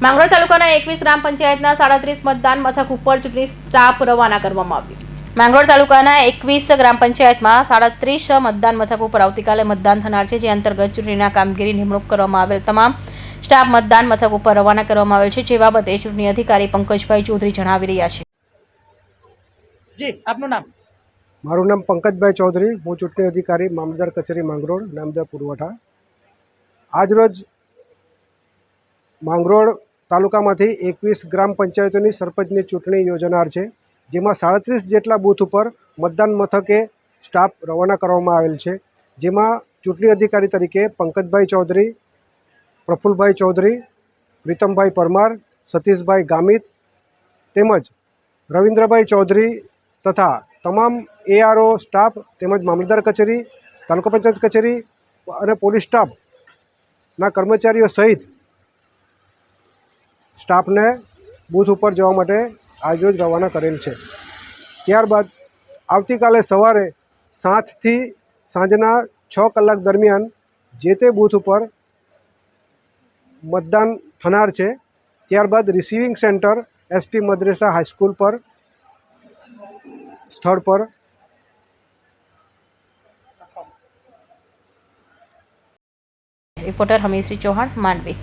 માંગરોળ તાલુકાના એકવીસ ગ્રામ પંચાયતના સાડત્રીસ મતદાન મથક ઉપર ચૂંટણી સ્ટાફ રવાના કરવામાં આવ્યું માંગરોળ તાલુકાના એકવીસ ગ્રામ પંચાયતમાં સાડત્રીસ મતદાન મથક ઉપર આવતીકાલે મતદાન થનાર છે જે અંતર્ગત ચૂંટણીના કામગીરી નિમણૂક કરવામાં આવેલ તમામ સ્ટાફ મતદાન મથક ઉપર રવાના કરવામાં આવેલ છે જે બાબતે ચૂંટણી અધિકારી પંકજભાઈ ચૌધરી જણાવી રહ્યા છે. જી આપનું નામ? મારું નામ પંકજભાઈ ચૌધરી. હું ચૂંટણી અધિકારી મામલતદાર કચેરી માંગરોળ નામદાર પુરવઠા. આજરોજ માંગરોળ તાલુકામાંથી એકવીસ ગ્રામ પંચાયતોની સરપંચની ચૂંટણી યોજાનાર છે, જેમાં સાડત્રીસ જેટલા બૂથ ઉપર મતદાન મથકે સ્ટાફ રવાના કરવામાં આવેલ છે, જેમાં ચૂંટણી અધિકારી તરીકે પંકજભાઈ ચૌધરી, પ્રફુલભાઈ ચૌધરી, પ્રીતમભાઈ પરમાર, સતીશભાઈ ગામિત તેમજ રવિન્દ્રભાઈ ચૌધરી તથા તમામ એઆરઓ સ્ટાફ તેમજ મામલતદાર કચેરી, તાલુકા પંચાયત કચેરી અને પોલીસ સ્ટાફના કર્મચારીઓ સહિત સ્ટાફને બૂથ ઉપર જવા માટે આજરોજ રવાના કરેલ છે. ત્યારબાદ આવતીકાલે સવારે સાતથી સાંજના છ કલાક દરમિયાન જે તે બૂથ ઉપર મતદાન થનાર છે. ત્યારબાદ receiving centre SP Madressa high school પર સ્થળ પર રિપોર્ટર હમીશ્રી ચૌહાણ, માંડવી.